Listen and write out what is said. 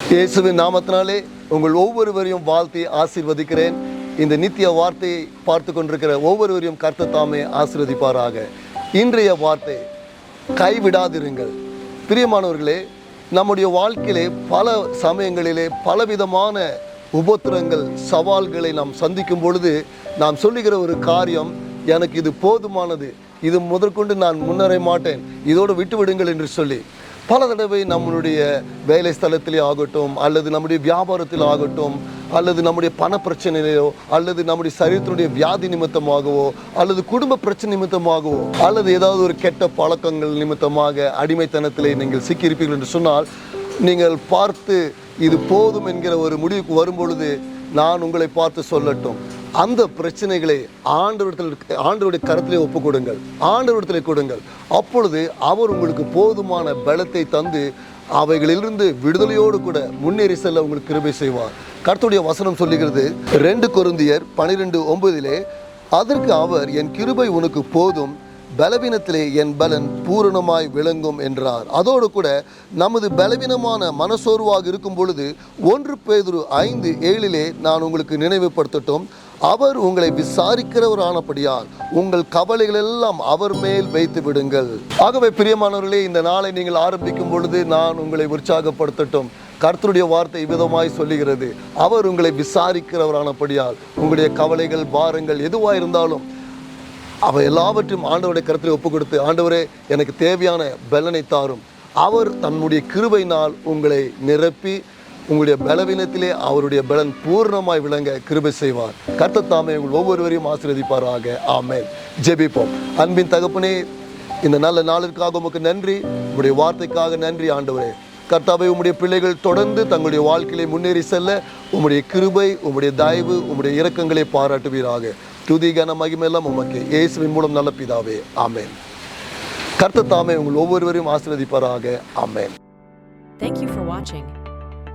இயேசுவின் நாமத்தினாலே உங்கள் ஒவ்வொருவரையும் வாழ்த்தி ஆசிர்வதிக்கிறேன். இந்த நித்திய வார்த்தையை பார்த்து கொண்டிருக்கிற ஒவ்வொருவரையும் கர்த்தர் தாமே ஆசிர்வதிப்பாராக. இன்றைய வார்த்தை கைவிடாதிருங்கள். பிரியமானவர்களே நம்முடைய வாழ்க்கையிலே பல சமயங்களிலே பலவிதமான உபத்திரங்கள் சவால்களை நாம் சந்திக்கும் பொழுது நாம் சொல்லுகிற ஒரு காரியம் எனக்கு இது போதுமானது. இது முதற்கொண்டு நான் முன்னேற மாட்டேன். இதோடு விட்டு விடுங்கள் என்று சொல்லி பல தடவை நம்மளுடைய வேலை ஸ்தலத்திலே ஆகட்டும் அல்லது நம்முடைய வியாபாரத்தில் ஆகட்டும் அல்லது நம்முடைய பண பிரச்சனையிலையோ அல்லது நம்முடைய சரீரத்தினுடைய வியாதி நிமித்தமாகவோ அல்லது குடும்ப பிரச்சனை நிமித்தமாகவோ அல்லது ஏதாவது ஒரு கெட்ட பழக்கங்கள் நிமித்தமாக அடிமைத்தனத்திலே நீங்கள் சிக்கியிருப்பீர்கள் என்று சொன்னால் நீங்கள் பார்த்து இது போதும் என்கிற ஒரு முடிவுக்கு வரும்பொழுது நான் உங்களை பார்த்து சொல்லட்டும். அந்த பிரச்சனைகளை ஆண்டவரிடத்தில் ஆண்டவருடைய கருத்திலே ஒப்பு கொடுங்கள் ஆண்டவரிடத்திலே கொடுங்கள். அப்பொழுது அவர் உங்களுக்கு போதுமான பலத்தை தந்து அவைகளிலிருந்து விடுதலையோடு கூட முன்னேறி செல்ல உங்களுக்கு கிருபை செய்வார். கர்த்தருடைய வசனம் சொல்லுகிறது ரெண்டு கொருந்தியர் பனிரெண்டு ஒன்பதிலே அதற்கு அவர் என் கிருபை உனக்கு போதும் பலவீனத்திலே என் பலன் பூரணமாய் விளங்கும் என்றார். அதோடு கூட நமது பலவீனமான மனசோர்வாக இருக்கும் பொழுது ஒன்று பேதுரு ஐந்து ஏழிலே நான் உங்களுக்கு நினைவுபடுத்தட்டும். அவர் உங்களை விசாரிக்கிறவரானபடியால் உங்கள் கவலைகள் எல்லாம் அவர் மேல் வைத்து விடுங்கள். ஆகவே பிரியமானவர்களே இந்த நாளை நீங்கள் ஆரம்பிக்கும் பொழுது நான் உங்களை உற்சாகப்படுத்தட்டும். கர்த்தருடைய வார்த்தை விதமாய் சொல்லுகிறது. அவர் உங்களை விசாரிக்கிறவரானபடியால் உங்களுடைய கவலைகள் பாரங்கள் எதுவாக இருந்தாலும் அவை எல்லாவற்றையும் ஆண்டவருடைய கருத்தில் ஒப்பு கொடுத்து ஆண்டவரே எனக்கு தேவையான பலனை தாரும். அவர் தன்னுடைய கிருபையினால் உங்களை நிரப்பி உங்களுடைய பலவீனத்திலே அவருடைய பலன் பூர்ணமாய் விளங்க கிருபை செய்வார். கர்த்தத்தாமே உங்கள் ஒவ்வொருவரையும் ஆசீர்வதிப்பாராக. ஆமென். ஜெபிப்போம். அன்பின் தகப்பனே இந்த நல்ல நாளிற்காக உமக்கு நன்றி. உங்களுடைய வார்த்தைக்காக நன்றி ஆண்டவரே. கர்த்தாவை உம்முடைய பிள்ளைகள் தொடர்ந்து தங்களுடைய வாழ்க்கையிலே முன்னேறி செல்ல உம்முடைய கிருபை உம்முடைய தயவு உம்முடைய இரக்கங்களை பாராட்டுவீராக. துதி கன மகிமெல்லாம் உமக்கு. இயேசுவின் மூலம் நல்ல பிதாவே. ஆமேன். கர்த்த தாமே உங்கள் ஒவ்வொருவரையும் ஆசீர்வதிப்பாராக. ஆமேன். Thank you for watching.